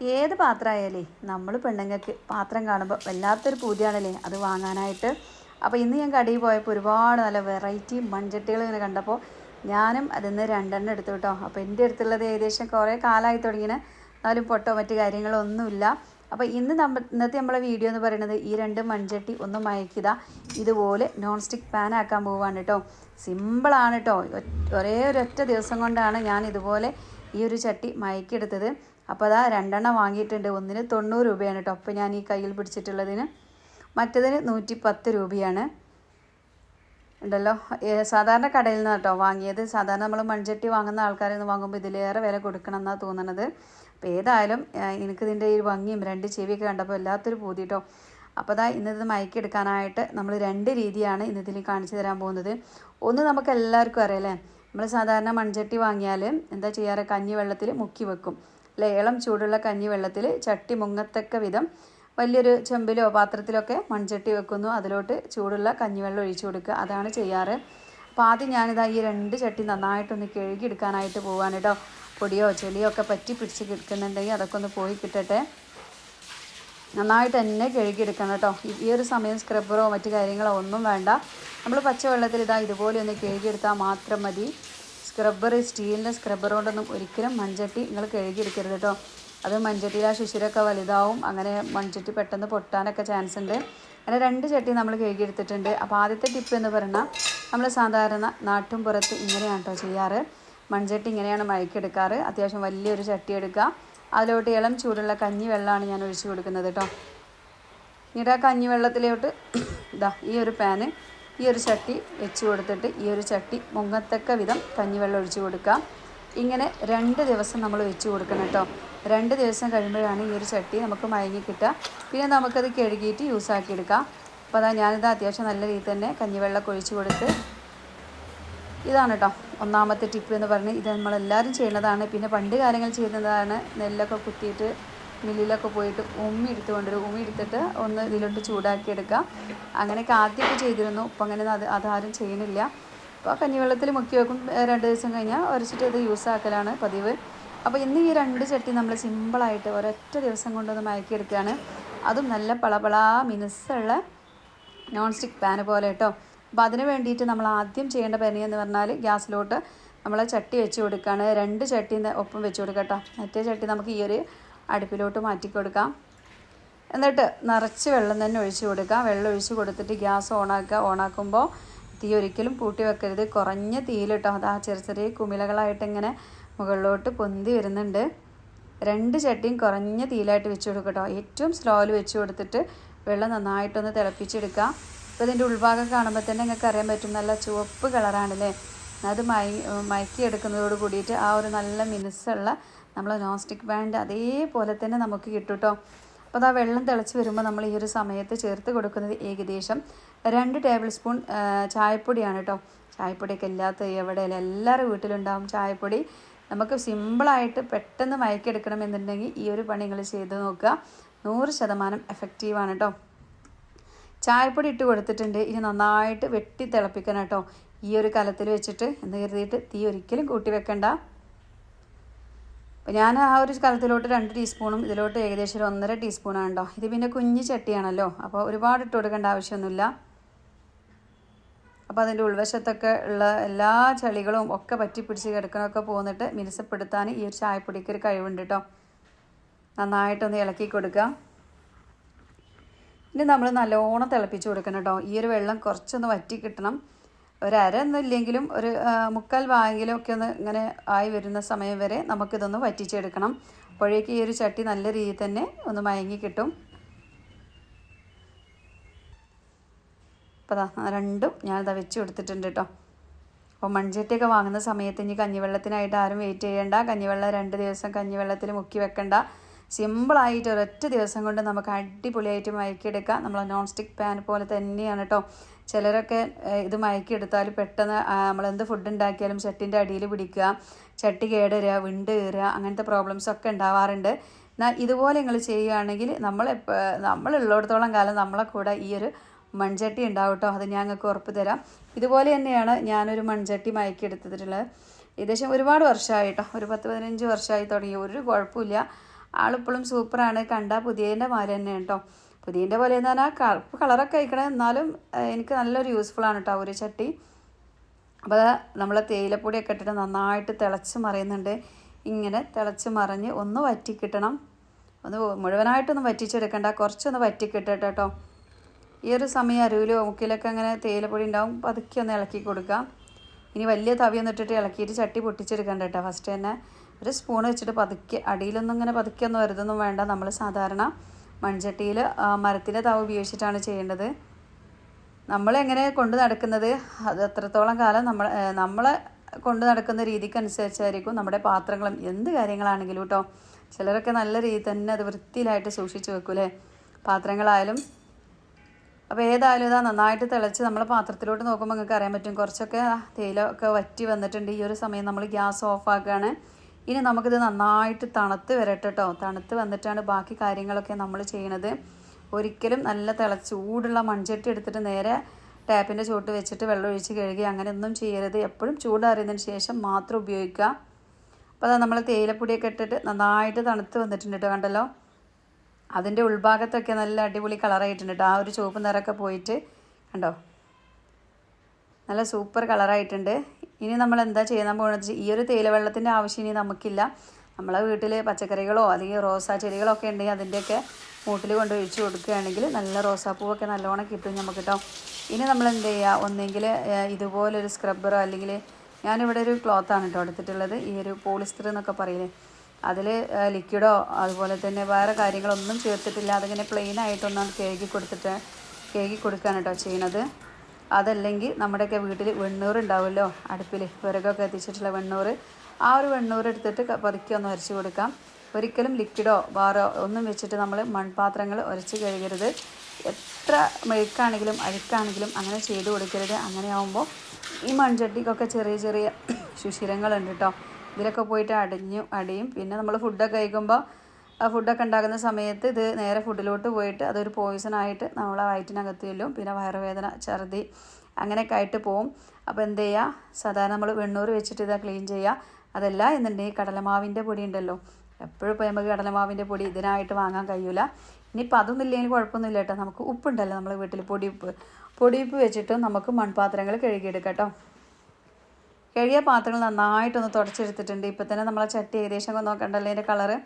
ഏത് പാത്രമായാലേ നമ്മൾ പെണ്ണുങ്ങൾക്ക് പാത്രം കാണുമ്പോൾ വല്ലാത്തൊരു പൂതിയാണല്ലേ അത് വാങ്ങാനായിട്ട്? അപ്പോൾ ഇന്ന് ഞാൻ കടയിൽ പോയപ്പോൾ ഒരുപാട് നല്ല വെറൈറ്റി മൺചട്ടികൾ ഇങ്ങനെ കണ്ടപ്പോൾ ഞാനും അതിൽ നിന്ന് രണ്ടെണ്ണം എടുത്തു കേട്ടോ. അപ്പോൾ എന്റെ അടുത്തുള്ളത് ഏകദേശം കുറേ കാലമായി തുടങ്ങിന് എന്നാലും പൊട്ടോ മറ്റു കാര്യങ്ങളോ ഒന്നുമില്ല അപ്പോൾ ഇന്ന് നമ്മ ഇന്നത്തെ നമ്മളെ വീഡിയോ എന്ന് പറയുന്നത് ഈ രണ്ട് മൺചട്ടി ഒന്ന് മയക്കിത ഇതുപോലെ നോൺ സ്റ്റിക്ക് പാൻ ആക്കാൻ പോവാണ് കേട്ടോ. സിമ്പിളാണ് കേട്ടോ. ഒരേ ഒരൊറ്റ ദിവസം കൊണ്ടാണ് ഞാൻ ഇതുപോലെ ഈ ഒരു ചട്ടി മയക്കിയെടുത്തത്. അപ്പോൾ അതാ രണ്ടെണ്ണം വാങ്ങിയിട്ടുണ്ട്. ഒന്നിന് തൊണ്ണൂറ് രൂപയാണ് കേട്ടോ അപ്പോൾ ഞാൻ ഈ കയ്യിൽ പിടിച്ചിട്ടുള്ളതിന് മറ്റതിന് നൂറ്റി പത്ത് രൂപയാണ്. ഉണ്ടല്ലോ? സാധാരണ കടയിൽ നിന്ന് കേട്ടോ വാങ്ങിയത്. സാധാരണ നമ്മൾ മൺചട്ടി വാങ്ങുന്ന ആൾക്കാരിൽ നിന്ന് വാങ്ങുമ്പോൾ ഇതിലേറെ വില കൊടുക്കണം എന്നാണ് തോന്നുന്നത് അപ്പോൾ ഏതായാലും എനിക്ക് എനിക്കിതിന്റെ ഈ ഭംഗിയും രണ്ട് ചെവിയൊക്കെ കണ്ടപ്പോൾ എല്ലാത്തൊരു പൂതി കേട്ടോ അപ്പോൾ അതാ ഇന്നത് മയക്കെടുക്കാനായിട്ട് നമ്മൾ രണ്ട് രീതിയാണ് ഇന്നതിൽ കാണിച്ചു തരാൻ പോകുന്നത്. ഒന്ന് നമുക്ക് എല്ലാവർക്കും അറിയാലേ നമ്മൾ സാധാരണ മൺചട്ടി വാങ്ങിയാൽ എന്താ ചെയ്യാറ്? കഞ്ഞി വെള്ളത്തിൽ മുക്കി വെക്കും. ഇളം ചൂടുള്ള കഞ്ഞി വെള്ളത്തിൽ ചട്ടി മുങ്ങത്തക്ക വിധം വലിയൊരു ചെമ്പിലോ പാത്രത്തിലൊക്കെ മൺചട്ടി വെക്കുന്നു. അതിലോട്ട് ചൂടുള്ള കഞ്ഞിവെള്ളം ഒഴിച്ചു കൊടുക്കുക. അതാണ് ചെയ്യാറ്. അപ്പോൾ ആദ്യം ഞാനിതാ ഈ രണ്ട് ചട്ടി നന്നായിട്ടൊന്ന് കഴുകി എടുക്കാനായിട്ട് പോവാണ് കേട്ടോ പൊടിയോ ചെളിയോ ഒക്കെ പറ്റി പിടിച്ച് കിടക്കുന്നുണ്ടെങ്കിൽ അതൊക്കെ ഒന്ന് പോയി കിട്ടട്ടെ. നന്നായിട്ട് തന്നെ കഴുകിയെടുക്കണം കേട്ടോ ഈ ഒരു സമയം സ്ക്രബ്ബറോ മറ്റു കാര്യങ്ങളോ ഒന്നും വേണ്ട. നമ്മൾ പച്ചവെള്ളത്തിൽ ഇതാ ഇതുപോലെ ഒന്ന് കഴുകിയെടുത്താൽ മാത്രം മതി. സ്ക്രബ്ബർ സ്റ്റീലിന്റെ സ്ക്രബ്ബർ കൊണ്ടൊന്നും ഒരിക്കലും മൺചട്ടി നിങ്ങൾ കഴുകിയെടുക്കരുത് കേട്ടോ അത് മൺചട്ടിയിൽ ആ ശിശിരമൊക്കെ വലുതാവും. അങ്ങനെ മൺചട്ടി പെട്ടെന്ന് പൊട്ടാനൊക്കെ ചാൻസ് ഉണ്ട്. അങ്ങനെ രണ്ട് ചട്ടി നമ്മൾ കഴുകിയെടുത്തിട്ടുണ്ട്. അപ്പോൾ ആദ്യത്തെ ടിപ്പ് എന്ന് പറഞ്ഞാൽ നമ്മൾ സാധാരണ നാട്ടും പുറത്ത് ഇങ്ങനെയാണ് കേട്ടോ ചെയ്യാറ്. മൺചട്ടി ഇങ്ങനെയാണ് മയക്കെടുക്കാറ് അത്യാവശ്യം വലിയൊരു ചട്ടി എടുക്കുക. അതിലോട്ട് ഇളം ചൂടുള്ള കഞ്ഞി വെള്ളമാണ് ഞാൻ ഒഴിച്ചു കൊടുക്കുന്നത് കേട്ടോ എന്നിട്ട് ആ കഞ്ഞി വെള്ളത്തിലോട്ട് ഇതാ ഈ ഒരു പാന് ഈ ഒരു ചട്ടി വെച്ച് കൊടുത്തിട്ട് ഈ ഒരു ചട്ടി മുങ്ങത്തക്ക വിധം കഞ്ഞിവെള്ളം ഒഴിച്ചു കൊടുക്കാം. ഇങ്ങനെ രണ്ട് ദിവസം നമ്മൾ വെച്ച് കൊടുക്കണം കേട്ടോ. രണ്ട് ദിവസം കഴിയുമ്പോഴാണ് ഈ ഒരു ചട്ടി നമുക്ക് മയങ്ങി കിട്ടുക. പിന്നെ നമുക്കത് കഴുകിയിട്ട് യൂസ് ആക്കിയെടുക്കാം അപ്പോൾ അതാ ഞാനിത് അത്യാവശ്യം നല്ല രീതിയിൽ തന്നെ കഞ്ഞിവെള്ളം ഒഴിച്ച് കൊടുത്ത് ഇതാണ് കേട്ടോ ഒന്നാമത്തെ ടിപ്പ് എന്ന് പറഞ്ഞ് ഇത് നമ്മളെല്ലാവരും ചെയ്യുന്നതാണ്. പിന്നെ പണ്ട് കാലങ്ങൾ ചെയ്യുന്നതാണ് നെല്ലൊക്കെ കുത്തിയിട്ട് മില്ലിലൊക്കെ പോയിട്ട് ഉമ്മി എടുത്ത് കൊണ്ടുവരും. ഉമ്മി എടുത്തിട്ട് ഒന്ന് ഇതിലോട്ട് ചൂടാക്കി എടുക്കുക അങ്ങനെയൊക്കെ ആദ്യമൊക്കെ ചെയ്തിരുന്നു. ഇപ്പം അങ്ങനെ അത് അതാരും ചെയ്യണില്ല അപ്പോൾ കഞ്ഞിവെള്ളത്തിൽ മുക്കി വെക്കും. രണ്ട് ദിവസം കഴിഞ്ഞാൽ ഉരച്ചിട്ട് ഇത് യൂസ് ആക്കലാണ് പതിവ്. അപ്പോൾ ഇന്ന് ഈ രണ്ട് ചട്ടി നമ്മൾ സിമ്പിളായിട്ട് ഒരൊറ്റ ദിവസം കൊണ്ടൊന്ന് മയക്കിയെടുക്കുകയാണ്. അതും നല്ല പളപളാ മിനുസുള്ള നോൺ സ്റ്റിക്ക് പാന് പോലെ കേട്ടോ അപ്പോൾ അതിന് വേണ്ടിയിട്ട് നമ്മൾ ആദ്യം ചെയ്യേണ്ട പനി എന്ന് പറഞ്ഞാൽ ഗ്യാസിലോട്ട് നമ്മൾ ചട്ടി വെച്ച് കൊടുക്കുകയാണ് രണ്ട് ചട്ടി ഒപ്പം വെച്ച് കൊടുക്കുക കേട്ടോ മറ്റേ ചട്ടി നമുക്ക് ഈ ഒരു അടുപ്പിലോട്ട് മാറ്റി കൊടുക്കാം. എന്നിട്ട് നിറച്ച് വെള്ളം തന്നെ ഒഴിച്ച് കൊടുക്കാം. വെള്ളം ഒഴിച്ച് കൊടുത്തിട്ട് ഗ്യാസ് ഓണാക്കുക. ഓണാക്കുമ്പോൾ തീ ഒരിക്കലും പൂട്ടി വെക്കരുത്. കുറഞ്ഞ തീയിലിട്ടോ അത് ആ ചെറിയ ചെറിയ കുമിളകളായിട്ട് ഇങ്ങനെ മുകളിലോട്ട് പൊന്തി വരുന്നുണ്ട്. രണ്ട് ചട്ടിയും കുറഞ്ഞ തീയിലായിട്ട് വെച്ച് കൊടുക്കട്ടോ ഏറ്റവും സ്ലോയിൽ വെച്ച് കൊടുത്തിട്ട് വെള്ളം നന്നായിട്ടൊന്ന് തിളപ്പിച്ചെടുക്കുക. ഇപ്പോൾ ഇതിന്റെ ഉൾഭാഗം കാണുമ്പോൾ തന്നെ നിങ്ങൾക്ക് അറിയാൻ പറ്റും. നല്ല ചുവപ്പ് കളറാണല്ലേ അത് മയ മയക്കിയെടുക്കുന്നതോട് കൂടിയിട്ട് ആ ഒരു നല്ല മിനുസ്സുള്ള നമ്മളെ നോൺ സ്റ്റിക്ക് ബാൻഡ് അതേപോലെ തന്നെ നമുക്ക് കിട്ടും കേട്ടോ അപ്പോൾ അത് ആ വെള്ളം തിളച്ച് വരുമ്പോൾ നമ്മൾ ഈ ഒരു സമയത്ത് ചേർത്ത് കൊടുക്കുന്നത് ഏകദേശം രണ്ട് ടേബിൾ സ്പൂൺ ചായപ്പൊടിയാണ് കേട്ടോ ചായപ്പൊടിയൊക്കെ ഇല്ലാത്ത എവിടെയല്ല എല്ലാവരുടെ വീട്ടിലുണ്ടാവും ചായപ്പൊടി. നമുക്ക് സിമ്പിളായിട്ട് പെട്ടെന്ന് മയക്കെടുക്കണം എന്നുണ്ടെങ്കിൽ ഈ ഒരു പണി നിങ്ങൾ ചെയ്ത് നോക്കുക. നൂറ് ശതമാനം എഫക്റ്റീവാണ് കേട്ടോ ചായപ്പൊടി ഇട്ട് കൊടുത്തിട്ടുണ്ട്. ഇനി നന്നായിട്ട് വെട്ടി തിളപ്പിക്കണം കേട്ടോ ഈ ഒരു കലത്തിൽ വെച്ചിട്ട് എന്ന് കരുതിയിട്ട് തീ ഒരിക്കലും കൂട്ടി വെക്കണ്ട. അപ്പോൾ ഞാൻ ആ ഒരു കലത്തിലോട്ട് രണ്ട് ടീസ്പൂണും ഇതിലോട്ട് ഏകദേശം ഒരു ഒന്നര ടീസ്പൂണാണ് കേട്ടോ ഇത് പിന്നെ കുഞ്ഞ് ചട്ടിയാണല്ലോ. അപ്പോൾ ഒരുപാട് ഇട്ട് കൊടുക്കേണ്ട ആവശ്യമൊന്നുമില്ല. അപ്പോൾ അതിന്റെ ഉൾവശത്തൊക്കെ ഉള്ള എല്ലാ ചളികളും ഒക്കെ പറ്റി പിടിച്ച് കിടക്കണമൊക്കെ പോന്നിട്ട് മിനുസപ്പെടുത്താൻ ഈ ഒരു ചായപ്പൊടിക്ക് ഒരു കഴിവുണ്ട് കേട്ടോ നന്നായിട്ടൊന്ന് ഇളക്കി കൊടുക്കുക ഇനി നമ്മൾ നല്ലോണം തിളപ്പിച്ച് കൊടുക്കണം കേട്ടോ ഈ ഒരു വെള്ളം കുറച്ചൊന്ന് വറ്റി കിട്ടണം. ഒരു അര ഒന്നും ഇല്ലെങ്കിലും ഒരു മുക്കാൽ ഭാഗെങ്കിലും ഒക്കെ ഒന്ന് ഇങ്ങനെ ആയി വരുന്ന സമയം വരെ നമുക്കിതൊന്ന് വറ്റിച്ചെടുക്കണം. അപ്പോഴേക്ക് ഈ ഒരു ചട്ടി നല്ല രീതിയിൽ തന്നെ ഒന്ന് മയങ്ങി കിട്ടും. അപ്പോൾ രണ്ടും ഞാനിതാ വെച്ച് കൊടുത്തിട്ടുണ്ട് കേട്ടോ അപ്പോൾ മൺചട്ടിയൊക്കെ വാങ്ങുന്ന സമയത്ത് ഇനി കഞ്ഞിവെള്ളത്തിനായിട്ട് ആരും വെയിറ്റ് ചെയ്യേണ്ട. കഞ്ഞിവെള്ളം രണ്ട് ദിവസം കഞ്ഞിവെള്ളത്തിൽ മുക്കി വെക്കണ്ട. സിമ്പിളായിട്ട് ഒരൊറ്റ ദിവസം കൊണ്ട് നമുക്ക് അടിപൊളിയായിട്ട് മയക്കിയെടുക്കാം. നമ്മൾ നോൺ സ്റ്റിക്ക് പാൻ പോലെ തന്നെയാണ് കേട്ടോ ചിലരൊക്കെ ഇത് മയക്കിയെടുത്താൽ പെട്ടെന്ന് നമ്മളെന്ത് ഫുഡ് ഉണ്ടാക്കിയാലും ചട്ടിന്റെ അടിയിൽ പിടിക്കുക ചട്ടി കേടരുക വിണ്ട് കയറുക അങ്ങനത്തെ പ്രോബ്ലംസ് ഒക്കെ ഉണ്ടാവാറുണ്ട്. എന്നാൽ ഇതുപോലെ നിങ്ങൾ ചെയ്യുകയാണെങ്കിൽ നമ്മൾ നമ്മളുള്ളിടത്തോളം കാലം നമ്മളെ കൂടെ ഈ ഒരു മൺചട്ടി ഉണ്ടാവും കേട്ടോ അത് ഞങ്ങൾക്ക് ഉറപ്പ് തരാം. ഇതുപോലെ തന്നെയാണ് ഞാനൊരു മൺചട്ടി മയക്കിയെടുത്തിട്ടുള്ളത്. ഏകദേശം ഒരുപാട് വർഷമായി കേട്ടോ ഒരു പത്ത് പതിനഞ്ച് വർഷമായി തുടങ്ങി. ഒരു കുഴപ്പമില്ല. ആളിപ്പോഴും സൂപ്പറാണ്. കണ്ട പുതിയതിന്റെ മാതിരി തന്നെയാണ് കേട്ടോ. പുതിയതിന്റെ പോലെ എന്ന് പറഞ്ഞാൽ കളറൊക്കെ കഴിക്കണേ എന്നാലും എനിക്ക് നല്ലൊരു യൂസ്ഫുൾ ആണ് കേട്ടോ ഒരു ചട്ടി. അപ്പോൾ നമ്മൾ തേയിലപ്പൊടിയൊക്കെ ഇട്ടിട്ട് നന്നായിട്ട് തിളച്ച് മറിയുന്നുണ്ട്. ഇങ്ങനെ തിളച്ച് മറിഞ്ഞ് ഒന്ന് വറ്റിക്കിട്ടണം. ഒന്ന് മുഴുവനായിട്ടൊന്നും വറ്റിച്ചെടുക്കണ്ട. കുറച്ചൊന്ന് വറ്റിക്കിട്ടട്ടെ കേട്ടോ ഈ ഒരു സമയം അരുവിലോ മുക്കിലൊക്കെ അങ്ങനെ തേയിലപ്പൊടി ഉണ്ടാവും. പതുക്കെ ഒന്ന് ഇളക്കി കൊടുക്കാം. ഇനി വലിയ തവിയൊന്നും ഇട്ടിട്ട് ഇളക്കിയിട്ട് ചട്ടി പൊട്ടിച്ചെടുക്കണ്ട കേട്ടോ ഫസ്റ്റ് തന്നെ ഒരു സ്പൂൺ വെച്ചിട്ട് പതുക്കെ അടിയിലൊന്നും ഇങ്ങനെ പതുക്കെ ഒന്നും വരുതൊന്നും വേണ്ട. നമ്മൾ സാധാരണ മൺചട്ടിയിൽ മരത്തിന്റെ തവ ഉപയോഗിച്ചിട്ടാണ് ചെയ്യേണ്ടത്. നമ്മളെങ്ങനെ കൊണ്ട് നടക്കുന്നത് അത് എത്രത്തോളം കാലം നമ്മൾ നമ്മളെ കൊണ്ട് നടക്കുന്ന രീതിക്കനുസരിച്ചായിരിക്കും നമ്മുടെ പാത്രങ്ങളും എന്ത് കാര്യങ്ങളാണെങ്കിലും കേട്ടോ ചിലരൊക്കെ നല്ല രീതി തന്നെ അത് വൃത്തിയിലായിട്ട് സൂക്ഷിച്ചു വെക്കൂലേ പാത്രങ്ങളായാലും. അപ്പോൾ ഏതായാലും ഇതാ നന്നായിട്ട് തിളച്ച് നമ്മൾ പാത്രത്തിലോട്ട് നോക്കുമ്പോൾ നിങ്ങൾക്ക് അറിയാൻ പറ്റും. കുറച്ചൊക്കെ തേയിലൊക്കെ വറ്റി വന്നിട്ടുണ്ട്. ഈ ഒരു സമയം നമ്മൾ ഗ്യാസ് ഓഫ് ആക്കുകയാണ് ഇനി നമുക്കിത് നന്നായിട്ട് തണുത്ത് വരട്ടെ കേട്ടോ തണുത്ത് വന്നിട്ടാണ് ബാക്കി കാര്യങ്ങളൊക്കെ നമ്മൾ ചെയ്യണത്. ഒരിക്കലും നല്ല തിള ചൂടുള്ള മൺചട്ടി എടുത്തിട്ട് നേരെ ടാപ്പിന്റെ ചുവട്ട് വെച്ചിട്ട് വെള്ളം ഒഴിച്ച് കഴുകി അങ്ങനെ ഒന്നും ചെയ്യരുത്. എപ്പോഴും ചൂടാറിയതിന് ശേഷം മാത്രം ഉപയോഗിക്കുക. അപ്പോൾ അത് നമ്മൾ തേയിലപ്പൊടിയൊക്കെ ഇട്ടിട്ട് നന്നായിട്ട് തണുത്ത് വന്നിട്ടുണ്ട് കേട്ടോ കണ്ടല്ലോ? അതിന്റെ ഉൾഭാഗത്തൊക്കെ നല്ല അടിപൊളി കളറായിട്ടുണ്ട് കേട്ടോ ആ ഒരു ചുവപ്പ് നിറമൊക്കെ പോയിട്ട് കണ്ടോ? നല്ല സൂപ്പർ കളറായിട്ടുണ്ട് ഇനി നമ്മൾ എന്താ ചെയ്യാൻ പോകുന്നത് ഈ ഒരു തേയില വെള്ളത്തിന്റെ ആവശ്യം ഇനി നമുക്കില്ല. നമ്മളെ വീട്ടിൽ പച്ചക്കറികളോ അല്ലെങ്കിൽ റോസാ ചെടികളോ ഒക്കെ ഉണ്ടെങ്കിൽ അതിന്റെയൊക്കെ മൂട്ടിൽ കൊണ്ട് ഒഴിച്ച് കൊടുക്കുകയാണെങ്കിൽ നല്ല റോസാപ്പൂവൊക്കെ നല്ലോണം കിട്ടും നമുക്ക് കേട്ടോ ഇനി നമ്മൾ എന്ത് ചെയ്യുക ഒന്നെങ്കിൽ ഇതുപോലൊരു സ്ക്രബ്ബറോ അല്ലെങ്കിൽ ഞാനിവിടെ ഒരു ക്ലോത്താണ് കേട്ടോ എടുത്തിട്ടുള്ളത്. ഈ ഒരു പോളിസ്റ്റർ എന്നൊക്കെ പറയില്ലേ. അതിൽ ലിക്വിഡോ അതുപോലെ തന്നെ വേറെ കാര്യങ്ങളൊന്നും ചേർത്തിട്ടില്ല. അതിങ്ങനെ പ്ലെയിൻ ആയിട്ടൊന്നാണ് കഴുകി കൊടുത്തിട്ട് കേകി കൊടുക്കുകയാണ് കേട്ടോ ചെയ്യണത് അതല്ലെങ്കിൽ നമ്മുടെയൊക്കെ വീട്ടിൽ വെണ്ണൂറ് ഉണ്ടാവുമല്ലോ അടുപ്പിൽ വിറകൊക്കെ എത്തിച്ചിട്ടുള്ള വെണ്ണൂറ്. ആ ഒരു വെണ്ണൂറ് എടുത്തിട്ട് പതുക്കെ ഒന്ന് ഉരച്ച് കൊടുക്കാം. ഒരിക്കലും ലിക്വിഡോ ബാറോ ഒന്നും വെച്ചിട്ട് നമ്മൾ മൺപാത്രങ്ങൾ ഉരച്ച് കഴുകരുത്. എത്ര മെഴുക്കാണെങ്കിലും അഴുക്കാണെങ്കിലും അങ്ങനെ ചെയ്ത് കൊടുക്കരുത്. അങ്ങനെ ആകുമ്പോൾ ഈ മൺചട്ടിക്കൊക്കെ ചെറിയ ചെറിയ ശുശിരങ്ങളുണ്ട് കേട്ടോ ഇതിലൊക്കെ പോയിട്ട് അടിഞ്ഞു അടിയും. പിന്നെ നമ്മൾ ഫുഡൊക്കെ കഴിക്കുമ്പോൾ ഫുഡൊക്കെ ഉണ്ടാക്കുന്ന സമയത്ത് ഇത് നേരെ ഫുഡിലോട്ട് പോയിട്ട് അതൊരു പോയിസൺ ആയിട്ട് നമ്മളെ വയറ്റിനകത്ത് ചെല്ലും. പിന്നെ വയറുവേദന ഛർദി അങ്ങനെയൊക്കെ ആയിട്ട് പോവും. അപ്പോൾ എന്ത് ചെയ്യുക സാധാരണ നമ്മൾ വെണ്ണൂറ് വെച്ചിട്ട് ഇതാ ക്ലീൻ ചെയ്യുക അതല്ല എന്നുണ്ടെങ്കിൽ കടലമാവിന്റെ പൊടി ഉണ്ടല്ലോ. എപ്പോഴും ഇപ്പോൾ നമുക്ക് കടലമാവിന്റെ പൊടി ഇതിനായിട്ട് വാങ്ങാൻ കഴിയില്ല ഇനിയിപ്പോൾ അതൊന്നും ഇല്ലെങ്കിൽ കുഴപ്പമൊന്നുമില്ല കേട്ടോ. നമുക്ക് ഉപ്പുണ്ടല്ലോ നമ്മൾ വീട്ടിൽ പൊടിയുപ്പ് പൊടിയുപ്പ് വെച്ചിട്ട് നമുക്ക് മൺപാത്രങ്ങൾ കഴുകിയെടുക്കാം കഴുകിയ പാത്രങ്ങൾ നന്നായിട്ടൊന്ന് തുടച്ചെടുത്തിട്ടുണ്ട്. ഇപ്പം തന്നെ നമ്മളെ ചട്ടി ഏകദേശം നോക്കണ്ടല്ലോ അതിന്റെ കളറ്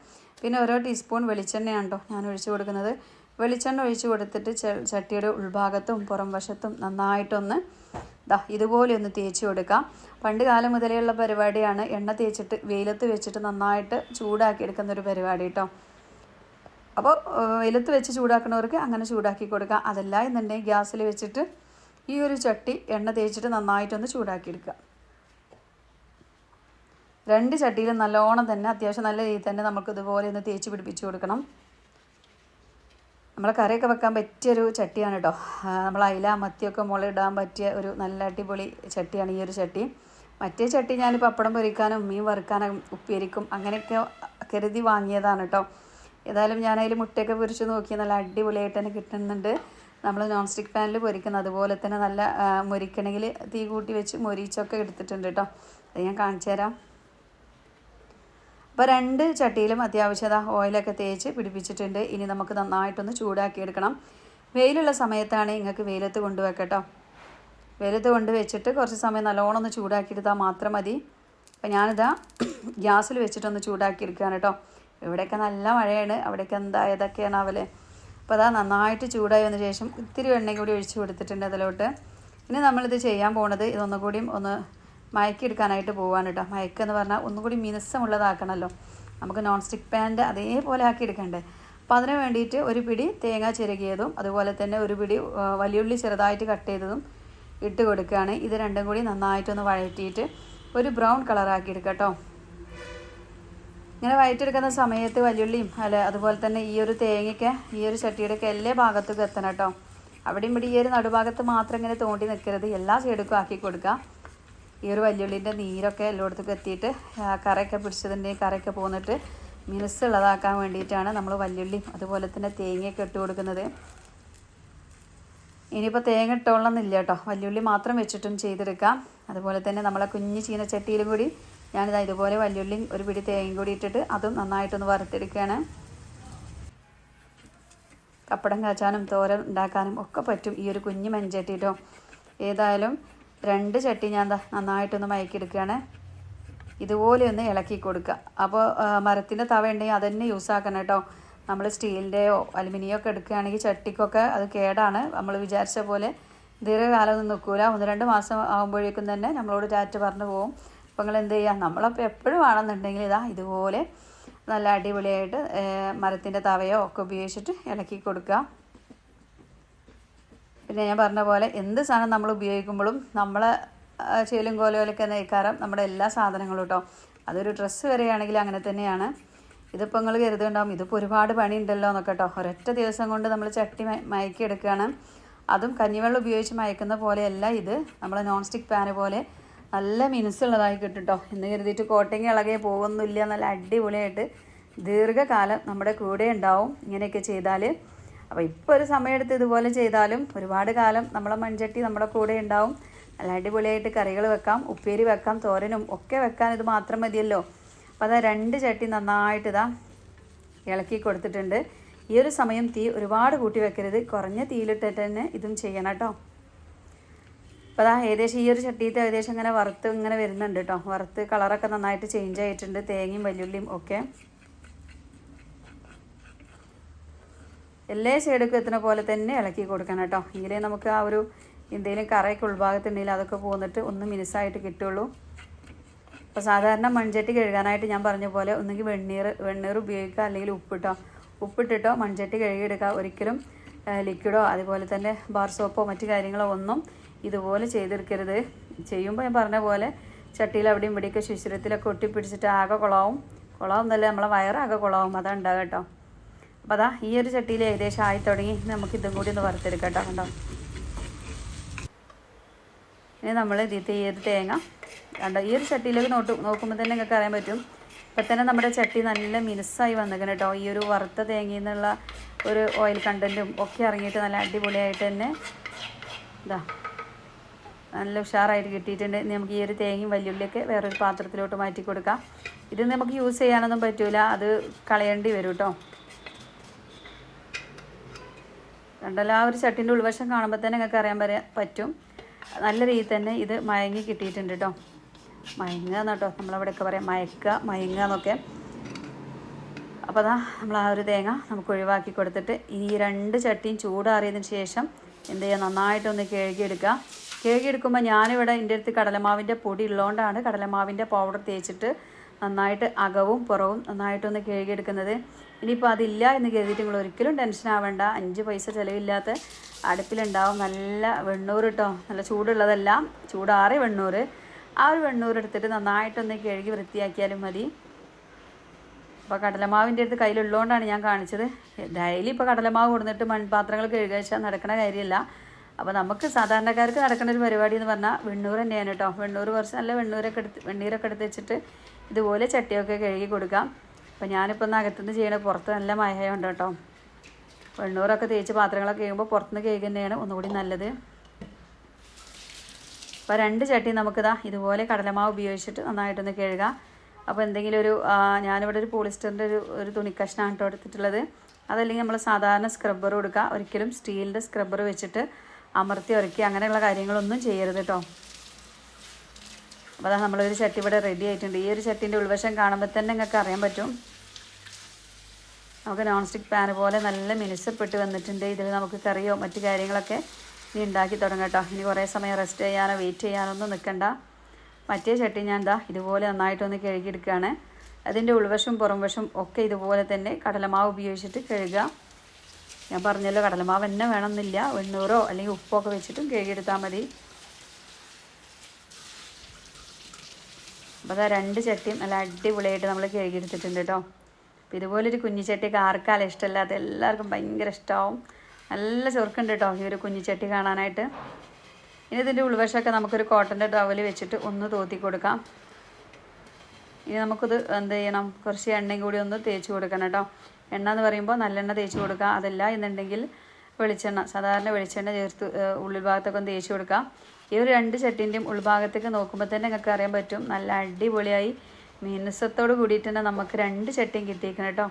പിന്നെ ഓരോ ടീസ്പൂൺ വെളിച്ചെണ്ണയാണ് കേട്ടോ ഞാൻ ഒഴിച്ചു കൊടുക്കുന്നത്. വെളിച്ചെണ്ണ ഒഴിച്ചു കൊടുത്തിട്ട് ചട്ടിയുടെ ഉൾഭാഗത്തും പുറം വശത്തും നന്നായിട്ടൊന്ന് ദാ ഇതുപോലെ ഒന്ന് തേച്ച് കൊടുക്കാം. പണ്ട് കാലം മുതലേയുള്ള പരിപാടിയാണ് എണ്ണ തേച്ചിട്ട് വെയിലത്ത് വെച്ചിട്ട് നന്നായിട്ട് ചൂടാക്കി എടുക്കുന്ന ഒരു പരിപാടി കേട്ടോ. അപ്പോൾ വെയിലത്ത് വെച്ച് ചൂടാക്കുന്നവർക്ക് അങ്ങനെ ചൂടാക്കി കൊടുക്കാം. അതല്ല എന്നുണ്ടെങ്കിൽ ഗ്യാസിൽ വെച്ചിട്ട് ഈ ഒരു ചട്ടി എണ്ണ തേച്ചിട്ട് നന്നായിട്ടൊന്ന് ചൂടാക്കി എടുക്കുക. രണ്ട് ചട്ടിയിലും നല്ലോണം തന്നെ അത്യാവശ്യം നല്ല രീതിയിൽ തന്നെ നമുക്ക് ഇതുപോലെ ഒന്ന് തേച്ച് പിടിപ്പിച്ച് കൊടുക്കണം. നമ്മളെ കറിയൊക്കെ വെക്കാൻ പറ്റിയൊരു ചട്ടിയാണ് കേട്ടോ. നമ്മൾ അയില മത്തിയൊക്കെ മുളയിടാൻ പറ്റിയ ഒരു നല്ല അടിപൊളി ചട്ടിയാണ് ഈ ഒരു ചട്ടി. മറ്റേ ചട്ടി ഞാൻ പപ്പടം പൊരിക്കാനും മീൻ വറുക്കാനും ഉപ്പേരിക്കും അങ്ങനെയൊക്കെ കരുതി വാങ്ങിയതാണ് കേട്ടോ. ഏതായാലും ഞാൻ മുട്ടയൊക്കെ പൊരിച്ച് നോക്കി നല്ല അടിപൊളിയായിട്ട് തന്നെ കിട്ടുന്നുണ്ട്. നമ്മൾ നോൺ സ്റ്റിക്ക് പാനിൽ പൊരിക്കുന്നത് അതുപോലെ തന്നെ നല്ല മൊരിക്കണമെങ്കിൽ തീ കൂട്ടി വെച്ച് മൊരിച്ചൊക്കെ എടുത്തിട്ടുണ്ട് കേട്ടോ. അത് ഞാൻ കാണിച്ചു തരാം. അപ്പോൾ രണ്ട് ചട്ടിയിലും അത്യാവശ്യത ഓയിലൊക്കെ തേച്ച് പിടിപ്പിച്ചിട്ടുണ്ട്. ഇനി നമുക്ക് നന്നായിട്ടൊന്ന് ചൂടാക്കി എടുക്കണം വെയിലുള്ള സമയത്താണ് നിങ്ങൾക്ക് വെയിലത്ത് കൊണ്ടുവെക്കട്ടോ. വെയിലത്ത് കൊണ്ട് വെച്ചിട്ട് കുറച്ച് സമയം നല്ലോണം ഒന്ന് ചൂടാക്കിയെടുത്താൽ മാത്രം മതി. അപ്പോൾ ഞാനിതാ ഗ്യാസിൽ വെച്ചിട്ടൊന്ന് ചൂടാക്കി എടുക്കുകയാണ് കേട്ടോ. ഇവിടെയൊക്കെ നല്ല മഴയാണ്. അവിടെയൊക്കെ എന്താ ഏതൊക്കെയാണ് അവലെ അപ്പോൾ അതാ നന്നായിട്ട് ചൂടായി വന്ന ശേഷം ഇത്തിരി എണ്ണയും കൂടി ഒഴിച്ചു കൊടുത്തിട്ടുണ്ട് അതിലോട്ട്. ഇനി നമ്മളിത് ചെയ്യാൻ പോണത് ഇതൊന്നുകൂടിയും ഒന്ന് മയക്കിയെടുക്കാനായിട്ട് പോവാണ് കേട്ടോ മയക്കെന്ന് പറഞ്ഞാൽ ഒന്നും കൂടി മിനുസമുള്ളതാക്കണമല്ലോ നമുക്ക് നോൺ സ്റ്റിക്ക് പാന്റെ അതേപോലെ ആക്കി എടുക്കണ്ടേ അപ്പം അതിന് വേണ്ടിയിട്ട് ഒരു പിടി തേങ്ങ ചിരകിയതും അതുപോലെ തന്നെ ഒരു പിടി വലിയുള്ളി ചെറുതായിട്ട് കട്ട് ചെയ്തതും ഇട്ട് കൊടുക്കുകയാണ് ഇത് രണ്ടും കൂടി നന്നായിട്ടൊന്ന് വഴറ്റിയിട്ട് ഒരു ബ്രൗൺ കളറാക്കി എടുക്കട്ടോ കേട്ടോ ഇങ്ങനെ വയറ്റെടുക്കുന്ന സമയത്ത് വലിയുള്ളിയും അല്ല അതുപോലെ തന്നെ ഈ ഒരു തേങ്ങയ്ക്ക് ഈ ഒരു ചട്ടിയുടെ ഒക്കെ എല്ലാ ഭാഗത്തും എത്തണം കേട്ടോ അവിടെയും ഇവിടെ ഈ ഒരു നടുഭാഗത്ത് മാത്രം ഇങ്ങനെ തോണ്ടി നിൽക്കരുത് എല്ലാ സൈഡുക്കും ആക്കി കൊടുക്കുക ഈ ഒരു വല്യുള്ളിന്റെ നീരൊക്കെ എല്ലായിടത്തേക്കും എത്തിയിട്ട് കറയൊക്കെ പിടിച്ചതിന്റെയും കറയൊക്കെ പോന്നിട്ട് മിനുസ് ഉള്ളതാക്കാൻ വേണ്ടിയിട്ടാണ് നമ്മൾ വല്യുള്ളിയും അതുപോലെ തന്നെ തേങ്ങയൊക്കെ ഇട്ട് കൊടുക്കുന്നത്. ഇനിയിപ്പോൾ തേങ്ങ ഇട്ടോളന്നില്ല കേട്ടോ. വല്യുള്ളി മാത്രം വെച്ചിട്ടും ചെയ്തെടുക്കാം. അതുപോലെ തന്നെ നമ്മളെ കുഞ്ഞ് ചീനച്ചട്ടിയിലും കൂടി ഞാനിതാ ഇതുപോലെ വല്യുള്ളിയും ഒരു പിടി തേങ്ങയും കൂടി ഇട്ടിട്ട് അതും നന്നായിട്ടൊന്ന് വറുത്തെടുക്കുകയാണ്. പപ്പടം കാച്ചാനും തോരൻ ഉണ്ടാക്കാനും ഒക്കെ പറ്റും ഈ ഒരു കുഞ്ഞു മൺചട്ടിട്ടോ ഏതായാലും രണ്ട് ചട്ടി ഞാൻ ദാ നന്നായിട്ടൊന്ന് മയക്കിയെടുക്കുകയാണ്. ഇതുപോലെ ഒന്ന് ഇളക്കി കൊടുക്കുക. അപ്പോൾ മരത്തിന്റെ തവ ഉണ്ടെങ്കിൽ അതന്നെ യൂസ് ആക്കണം കേട്ടോ. നമ്മൾ സ്റ്റീലിന്റെയോ അലുമിനിയോ ഒക്കെ എടുക്കുകയാണെങ്കിൽ ചട്ടിക്കൊക്കെ അത് കേടാണ്. നമ്മൾ വിചാരിച്ച പോലെ ദീർഘകാലം ഒന്നും നിൽക്കൂല. ഒന്ന് രണ്ട് മാസം ആകുമ്പോഴേക്കും തന്നെ നമ്മളോട് ചാറ്റ് പറഞ്ഞു പോകും അപ്പോൾ നിങ്ങൾ എന്ത് ചെയ്യുക? നമ്മളപ്പോൾ എപ്പോഴും ആണെന്നുണ്ടെങ്കിൽ ഇതാ ഇതുപോലെ നല്ല അടിപൊളിയായിട്ട് മരത്തിന്റെ തവയോ ഒക്കെ ഉപയോഗിച്ചിട്ട് ഇളക്കി കൊടുക്കുക. പിന്നെ ഞാൻ പറഞ്ഞ പോലെ എന്ത് സാധനം നമ്മൾ ഉപയോഗിക്കുമ്പോഴും നമ്മൾ ചേലും കോലോലൊക്കെ നെയ്ക്കാരം നമ്മുടെ എല്ലാ സാധനങ്ങളും കേട്ടോ അതൊരു ഡ്രസ്സ് വരെയാണെങ്കിൽ അങ്ങനെ തന്നെയാണ്. ഇതിപ്പോൾ നിങ്ങൾ കരുതുണ്ടാവും ഇതിപ്പോൾ ഒരുപാട് പണിയുണ്ടല്ലോ എന്നൊക്കെ കേട്ടോ ഒരൊറ്റ ദിവസം കൊണ്ട് നമ്മൾ ചട്ടി മയക്കി എടുക്കുകയാണ്. അതും കഞ്ഞിവെള്ളം ഉപയോഗിച്ച് മയക്കുന്ന പോലെയല്ല ഇത്. നമ്മൾ നോൺ സ്റ്റിക്ക് പാന് പോലെ നല്ല മിനുസുള്ളതായി കിട്ടും കേട്ടോ എന്ന് കരുതിയിട്ട് കോട്ടിങ് ഇളകെ പോകുന്നില്ല നല്ല അടിപൊളിയായിട്ട് ദീർഘകാലം നമ്മുടെ കൂടെ ഉണ്ടാവും ഇങ്ങനെയൊക്കെ ചെയ്താൽ അപ്പോൾ ഇപ്പോൾ ഒരു സമയമെടുത്ത് ഇതുപോലെ ചെയ്താലും ഒരുപാട് കാലം നമ്മളെ മൺചട്ടി നമ്മുടെ കൂടെ ഉണ്ടാവും. നല്ല അടിപൊളിയായിട്ട് കറികൾ വെക്കാം ഉപ്പേരി വെക്കാം തോരനും ഒക്കെ വെക്കാൻ ഇത് മാത്രം മതിയല്ലോ. അപ്പോൾ അതാ രണ്ട് ചട്ടി നന്നായിട്ട് ഇതാ ഇളക്കി കൊടുത്തിട്ടുണ്ട്. ഈ ഒരു സമയം തീ ഒരുപാട് കൂട്ടി വെക്കരുത്. കുറഞ്ഞ തീയിലിട്ടിട്ട് തന്നെ ഇതും ചെയ്യണം കേട്ടോ. അപ്പോൾ അതാ ഏകദേശം ഈ ഒരു ചട്ടിയിട്ട് ഏകദേശം ഇങ്ങനെ വറുത്ത് ഇങ്ങനെ വരുന്നുണ്ട് കേട്ടോ. വറുത്ത് കളറൊക്കെ നന്നായിട്ട് ചേഞ്ച് ആയിട്ടുണ്ട്. തേങ്ങയും വല്യുള്ളിയും ഒക്കെ. എല്ലാ ഷെയ്ഡൊക്കെ എത്തുന്ന പോലെ തന്നെ ഇളക്കി കൊടുക്കണം കേട്ടോ. എങ്കിലേ നമുക്ക് ആ ഒരു എന്തെങ്കിലും കറയൊക്കെ ഉൾഭാഗത്തുണ്ടെങ്കിൽ അതൊക്കെ പോന്നിട്ട് ഒന്ന് മിനുസായിട്ട് കിട്ടുള്ളൂ. അപ്പോൾ സാധാരണ മൺചട്ടി കഴുകാനായിട്ട് ഞാൻ പറഞ്ഞ പോലെ ഒന്നുകിൽ വെണ്ണീർ വെണ്ണീർ ഉപയോഗിക്കുക അല്ലെങ്കിൽ ഉപ്പിട്ടോ. ഉപ്പിട്ടിട്ടോ മൺചട്ടി കഴുകിയെടുക്കുക. ഒരിക്കലും ലിക്വിഡോ അതുപോലെ തന്നെ ബാർ സോപ്പോ മറ്റു കാര്യങ്ങളോ ഒന്നും ഇതുപോലെ ചെയ്തെടുക്കരുത്. ചെയ്യുമ്പോൾ ഞാൻ പറഞ്ഞ പോലെ ചട്ടിയിൽ അവിടെയും ഇവിടെയൊക്കെ ശുശ്രത്തിലൊക്കെ ഒട്ടിപ്പിടിച്ചിട്ട് ആകെ കുളവും. കുളവും എന്നല്ല നമ്മളെ വയറാകെ കുളവും. അതാണ് ഉണ്ടാകുക കേട്ടോ. അപ്പോൾ അതാ ഈ ഒരു ചട്ടിയിൽ ഏകദേശം ആയി തുടങ്ങി. നമുക്ക് ഇതും കൂടി ഒന്ന് വറുത്തെടുക്കാം കേട്ടോ കണ്ടോ? ഇനി നമ്മൾ ഇതിൽ ഈ ഒരു തേങ്ങ കണ്ടോ? ഈ ഒരു ചട്ടിയിലേക്ക് നോട്ട് നോക്കുമ്പോൾ തന്നെ നിങ്ങൾക്ക് അറിയാൻ പറ്റും. ഇപ്പം തന്നെ നമ്മുടെ ചട്ടി നല്ല മിനുസായി വന്നിരിക്കണം കേട്ടോ. ഈ ഒരു വറുത്ത തേങ്ങയിൽ നിന്നുള്ള ഒരു ഓയിൽ കണ്ടന്റും ഒക്കെ ഇറങ്ങിയിട്ട് നല്ല അടിപൊളിയായിട്ട് തന്നെ ഇതാ നല്ല ഉഷാറായിട്ട് കിട്ടിയിട്ടുണ്ട്. ഇനി നമുക്ക് ഈ ഒരു തേങ്ങയും വല്യുള്ളിയൊക്കെ വേറൊരു പാത്രത്തിലോട്ട് മാറ്റി കൊടുക്കാം. ഇത് നമുക്ക് യൂസ് ചെയ്യാനൊന്നും പറ്റൂല. അത് കളയേണ്ടി വരും കേട്ടോ. കണ്ടല്ലോ ആ ഒരു ചട്ടിന്റെ ഉൾവശം കാണുമ്പോൾ തന്നെ നിങ്ങൾക്ക് അറിയാൻ പറയാൻ പറ്റും. നല്ല രീതിയിൽ തന്നെ ഇത് മയങ്ങി കിട്ടിയിട്ടുണ്ട് കേട്ടോ മയങ്ങുക കേട്ടോ നമ്മളവിടെയൊക്കെ പറയാം മയക്കുക മയങ്ങുക എന്നൊക്കെ അപ്പോൾ അതാ നമ്മൾ ആ ഒരു തേങ്ങ നമുക്ക് ഒഴിവാക്കി കൊടുത്തിട്ട് ഈ രണ്ട് ചട്ടിയും ചൂടാറിയതിന് ശേഷം എന്ത് ചെയ്യുക നന്നായിട്ടൊന്ന് കഴുകിയെടുക്കുക. കഴുകിയെടുക്കുമ്പോൾ ഞാനിവിടെ എന്റെ അടുത്ത് കടലമാവിന്റെ പൊടി ഉള്ളതുകൊണ്ടാണ് കടലമാവിന്റെ പൗഡർ തേച്ചിട്ട് നന്നായിട്ട് അകവും പുറവും നന്നായിട്ടൊന്ന് കഴുകിയെടുക്കുന്നത്. ഇനിയിപ്പോൾ അതില്ല എന്ന് കരുതിയിട്ട് നിങ്ങൾ ഒരിക്കലും ടെൻഷൻ ആവേണ്ട. അഞ്ച് പൈസ ചിലവില്ലാത്ത അടുപ്പിലുണ്ടാവും. നല്ല വെണ്ണൂർ കേട്ടോ നല്ല ചൂടുള്ളതല്ല ചൂടാറി വെണ്ണൂർ ആ ഒരു വെണ്ണൂറ് എടുത്തിട്ട് നന്നായിട്ടൊന്ന് കഴുകി വൃത്തിയാക്കിയാലും മതി. അപ്പോൾ കടലമാവിന്റെ അടുത്ത് കയ്യിലുള്ളതുകൊണ്ടാണ് ഞാൻ കാണിച്ചത്. ഡെയിലി ഇപ്പോൾ കടലമാവ് കൊടുത്തിട്ട് മൺപാത്രങ്ങൾ കഴുകുക വെച്ചാൽ നടക്കണ കാര്യമില്ല. അപ്പോൾ നമുക്ക് സാധാരണക്കാർക്ക് നടക്കുന്ന ഒരു പരിപാടി എന്ന് പറഞ്ഞാൽ വെണ്ണൂർ തന്നെയാണ് കേട്ടോ വെണ്ണൂറ് കുറച്ച് നല്ല വെണ്ണൂരൊക്കെ എടുത്ത് വെണ്ണീരൊക്കെ എടുത്ത് വെച്ചിട്ട് ഇതുപോലെ ചട്ടിയൊക്കെ കഴുകി കൊടുക്കാം. അപ്പോൾ ഞാനിപ്പോൾ ഒന്ന് അകത്തുനിന്ന് ചെയ്യണ പുറത്ത് നല്ല മയമുണ്ട് കേട്ടോ. വെണ്ണൂറൊക്കെ തേച്ച് പാത്രങ്ങളൊക്കെ കഴിയുമ്പോൾ പുറത്തുനിന്ന് കഴുകി ഒന്നുകൂടി നല്ലത്. അപ്പോൾ രണ്ട് ചട്ടി നമുക്കിതാ ഇതുപോലെ കടലമാവ് ഉപയോഗിച്ചിട്ട് നന്നായിട്ടൊന്ന് കഴുകാം. അപ്പോൾ എന്തെങ്കിലും ഒരു ഞാനിവിടെ ഒരു പോളിസ്റ്ററിന്റെ ഒരു ഒരു തുണിക്കഷ്ണമാണ് കേട്ടോ എടുത്തിട്ടുള്ളത്. അതല്ലെങ്കിൽ നമ്മൾ സാധാരണ സ്ക്രബ്ബർ കൊടുക്കുക ഒരിക്കലും സ്റ്റീലിന്റെ സ്ക്രബ്ബർ വെച്ചിട്ട് അമർത്തി ഉരക്കി അങ്ങനെയുള്ള കാര്യങ്ങളൊന്നും ചെയ്യരുത് കേട്ടോ. അപ്പോൾ അതാ നമ്മളൊരു ചട്ടി ഇവിടെ റെഡി ആയിട്ടുണ്ട്. ഈ ഒരു ചട്ടീന്റെ ഉൾവശം കാണുമ്പോൾ തന്നെ നിങ്ങൾക്ക് അറിയാൻ പറ്റും. നമുക്ക് നോൺ സ്റ്റിക്ക് പാൻ പോലെ നല്ല മിനുസപ്പെട്ട് വന്നിട്ടുണ്ട്. ഇതിൽ നമുക്ക് കറിയോ മറ്റു കാര്യങ്ങളൊക്കെ ഇനി ഉണ്ടാക്കി തുടങ്ങാം കേട്ടോ. ഇനി കുറേ സമയം റെസ്റ്റ് ചെയ്യാനോ വെയിറ്റ് ചെയ്യാനോ ഒന്നും നിൽക്കണ്ട. മറ്റേ ചട്ടി ഞാൻ എന്താ ഇതുപോലെ നന്നായിട്ടൊന്ന് കഴുകിയെടുക്കുകയാണ്. അതിന്റെ ഉൾവശവും പുറംവശവും ഒക്കെ ഇതുപോലെ തന്നെ കടലമാവ് ഉപയോഗിച്ചിട്ട് കഴുകുക. ഞാൻ പറഞ്ഞല്ലോ കടലമാവ് തന്നെ വേണമെന്നില്ല. വെണ്ണൂറോ അല്ലെങ്കിൽ ഉപ്പൊക്കെ വെച്ചിട്ടും കഴുകിയെടുത്താൽ മതി. അപ്പോൾ അതാ രണ്ട് ചട്ടിയും നല്ല അടിപൊളിയായിട്ട് നമ്മൾ കഴുകിയെടുത്തിട്ടുണ്ട് കേട്ടോ അപ്പോൾ ഇതുപോലൊരു കുഞ്ഞിച്ചട്ടിയൊക്കെ ആർക്കാലും ഇഷ്ടമല്ലാത്ത എല്ലാവർക്കും ഭയങ്കര ഇഷ്ടമാവും നല്ല ചെറുക്കുണ്ട് കേട്ടോ ഈ ഒരു കുഞ്ഞിച്ചട്ടി കാണാനായിട്ട്. ഇനി ഇതിന്റെ ഉൾവശമൊക്കെ നമുക്കൊരു കോട്ടന്റെ ടവൽ വെച്ചിട്ട് ഒന്ന് തോത്തി കൊടുക്കാം. ഇനി നമുക്കിത് എന്ത് ചെയ്യണം? കുറച്ച് എണ്ണയും കൂടി ഒന്ന് തേച്ച് കൊടുക്കണം കേട്ടോ എണ്ണ എന്ന് പറയുമ്പോൾ നല്ലെണ്ണ തേച്ച് കൊടുക്കുക. അതല്ല എന്നുണ്ടെങ്കിൽ വെളിച്ചെണ്ണ സാധാരണ വെളിച്ചെണ്ണ ചേർത്ത് ഉള്ളിൽ ഭാഗത്തൊക്കെ ഒന്ന് തേച്ച് കൊടുക്കാം ഈ ഒരു രണ്ട് ചട്ടിന്റെയും ഉൾഭാഗത്തേക്ക് നോക്കുമ്പോൾ തന്നെ നിങ്ങൾക്ക് അറിയാൻ പറ്റും. നല്ല അടിപൊളിയായി മിനുസത്തോട് കൂടിയിട്ട് തന്നെ നമുക്ക് രണ്ട് ചട്ടിയും കിട്ടിയിരിക്കണം കേട്ടോ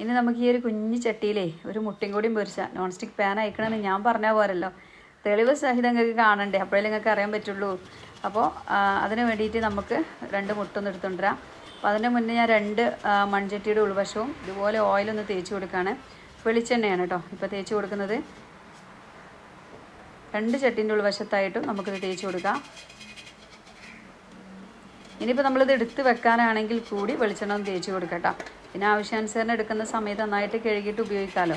ഇനി നമുക്ക് ഈ ഒരു കുഞ്ഞു ചട്ടിയിലേ ഒരു മുട്ടയും കൂടിയും പൊരിച്ച നോൺ സ്റ്റിക്ക് പാൻ അയക്കണമെന്ന് ഞാൻ പറഞ്ഞാൽ പോരല്ലോ. തെളിവ് സഹിതം നിങ്ങൾക്ക് കാണണ്ടേ? അപ്പോഴേ നിങ്ങൾക്ക് അറിയാൻ പറ്റുള്ളൂ. അപ്പോൾ അതിന് വേണ്ടിയിട്ട് നമുക്ക് രണ്ട് മുട്ട ഒന്ന് എടുത്തുകൊണ്ടുവരാം അപ്പോൾ അതിന് മുന്നേ ഞാൻ രണ്ട് മൺചട്ടിയുടെ ഉൾവശവും ഇതുപോലെ ഓയിലൊന്ന് തേച്ച് കൊടുക്കുകയാണ് വെളിച്ചെണ്ണയാണ് കേട്ടോ. ഇപ്പോൾ തേച്ച് കൊടുക്കുന്നത്. രണ്ട് ചട്ടിന്റെ ഉൾവശത്തായിട്ടും നമുക്കിത് തേച്ച് കൊടുക്കാം. ഇനിയിപ്പോൾ നമ്മളിത് എടുത്ത് വെക്കാനാണെങ്കിൽ കൂടി വെളിച്ചെണ്ണ ഒന്ന് തേച്ച് കൊടുക്കട്ടോ പിന്നെ ആവശ്യാനുസരണം എടുക്കുന്ന സമയത്ത് നന്നായിട്ട് കഴുകിയിട്ട് ഉപയോഗിക്കാമല്ലോ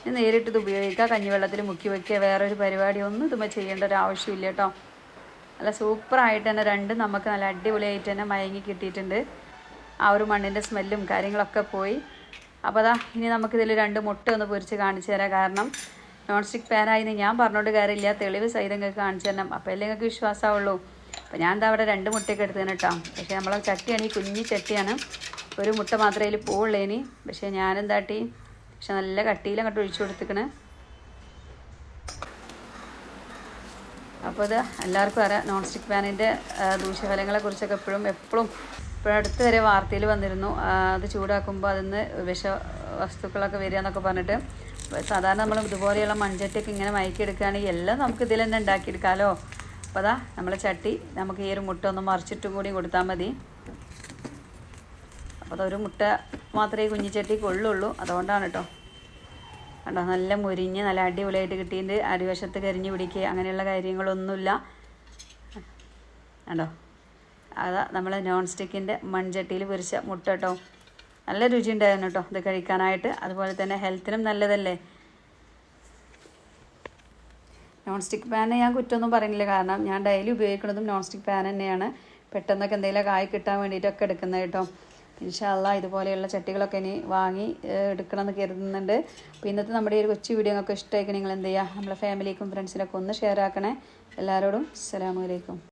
ഇനി നേരിട്ട് ഇത് ഉപയോഗിക്കുക കഞ്ഞിവെള്ളത്തിൽ മുക്കി വെക്കുക. വേറൊരു പരിപാടി ഒന്നും ഇതുമ്പോൾ ചെയ്യേണ്ട ഒരു ആവശ്യമില്ല കേട്ടോ. നല്ല സൂപ്പറായിട്ട് തന്നെ രണ്ടും നമുക്ക് നല്ല അടിപൊളിയായിട്ട് തന്നെ മയങ്ങി കിട്ടിയിട്ടുണ്ട്. ആ ഒരു മണ്ണിന്റെ സ്മെല്ലും കാര്യങ്ങളൊക്കെ പോയി. അപ്പോൾ അതാ ഇനി നമുക്കിതിൽ രണ്ട് മുട്ട ഒന്ന് പൊരിച്ച് കാണിച്ചു തരാം. കാരണം നോൺ സ്റ്റിക്ക് പാനായിരുന്നു ഞാൻ പറഞ്ഞോണ്ട് കാര്യമില്ല. തെളിവ് സഹിതം നിങ്ങൾക്ക് കാണിച്ചു തരണം. അപ്പോൾ അല്ലേ നിങ്ങൾക്ക് വിശ്വാസമാവുള്ളൂ അപ്പോൾ ഞാൻ എന്താ അവിടെ രണ്ട് മുട്ടയൊക്കെ എടുത്തതിന് കേട്ടോ. പക്ഷേ നമ്മളെ ചട്ടിയാണ് ഈ കുഞ്ഞി ചട്ടിയാണ്. ഒരു മുട്ട മാത്രമേ അതിൽ പോവുള്ളേനി പക്ഷേ ഞാനെന്താട്ടി? പക്ഷെ നല്ല കട്ടിയിൽ അങ്ങോട്ട് ഒഴിച്ചു കൊടുത്തിക്കണ്. അപ്പോൾ ഇത് എല്ലാവർക്കും അറിയാം നോൺ സ്റ്റിക്ക് പാനിന്റെ ദൂഷ്യഫലങ്ങളെ കുറിച്ചൊക്കെ എപ്പോഴും എപ്പോഴും ഇപ്പോഴും അടുത്ത് വരെ വാർത്തയിൽ വന്നിരുന്നു. അത് ചൂടാക്കുമ്പോൾ അതിൽ നിന്ന് വിഷ വസ്തുക്കളൊക്കെ വരിക എന്നൊക്കെ പറഞ്ഞിട്ട്. സാധാരണ നമ്മൾ ഇതുപോലെയുള്ള മൺചട്ടിയൊക്കെ ഇങ്ങനെ മയക്കിയെടുക്കുകയാണെങ്കിൽ എല്ലാം നമുക്ക് ഇതിൽ തന്നെ ഉണ്ടാക്കിയെടുക്കാമല്ലോ അപ്പോൾ അതാ നമ്മളെ ചട്ടി നമുക്ക് ഈ ഒരു മുട്ട ഒന്ന് മറിച്ചിട്ടും കൂടി കൊടുത്താൽ മതി. അപ്പോൾ അതൊരു മുട്ട മാത്രമേ ഈ കുഞ്ഞിച്ചട്ടി കൊള്ളുള്ളൂ അതുകൊണ്ടാണ് കേട്ടോ. കണ്ടോ? നല്ല മുരിഞ്ഞ് നല്ല അടിപൊളിയായിട്ട് കിട്ടിയിട്ട് അടിവശത്ത് കരിഞ്ഞ് പിടിക്കുക അങ്ങനെയുള്ള കാര്യങ്ങളൊന്നുമില്ല. കണ്ടോ? അതാ നമ്മൾ നോൺ സ്റ്റിക്കിന്റെ മൺചട്ടിയിൽ പൊരിച്ച മുട്ട കേട്ടോ നല്ല രുചി ഉണ്ടായിരുന്നു കേട്ടോ ഇത് കഴിക്കാനായിട്ട്. അതുപോലെ തന്നെ ഹെൽത്തിനും നല്ലതല്ലേ? നോൺ സ്റ്റിക്ക് പാൻ ഞാൻ കുറ്റമൊന്നും പറയുന്നില്ല. കാരണം ഞാൻ ഡെയിലി ഉപയോഗിക്കുന്നതും നോൺ സ്റ്റിക്ക് പാൻ തന്നെയാണ്. പെട്ടെന്നൊക്കെ എന്തെങ്കിലും കായ് കിട്ടാൻ വേണ്ടിയിട്ടൊക്കെ എടുക്കുന്നത് കേട്ടോ ഇൻഷാല്ല ഇതുപോലെയുള്ള ചട്ടികളൊക്കെ ഇനി വാങ്ങി എടുക്കണമെന്ന് കരുതുന്നുണ്ട്. അപ്പോൾ ഇന്നത്തെ നമ്മുടെ ഈ ഒരു കൊച്ചു വീഡിയോ നിങ്ങൾക്ക് ഇഷ്ടമായിക്കും നിങ്ങൾ എന്ത് ചെയ്യുക നമ്മളെ ഫാമിലിക്കും ഫ്രണ്ട്സിനൊക്കെ ഒന്ന് ഷെയർ ആക്കണേ. എല്ലാവരോടും അസ്സലാമു അലൈക്കും.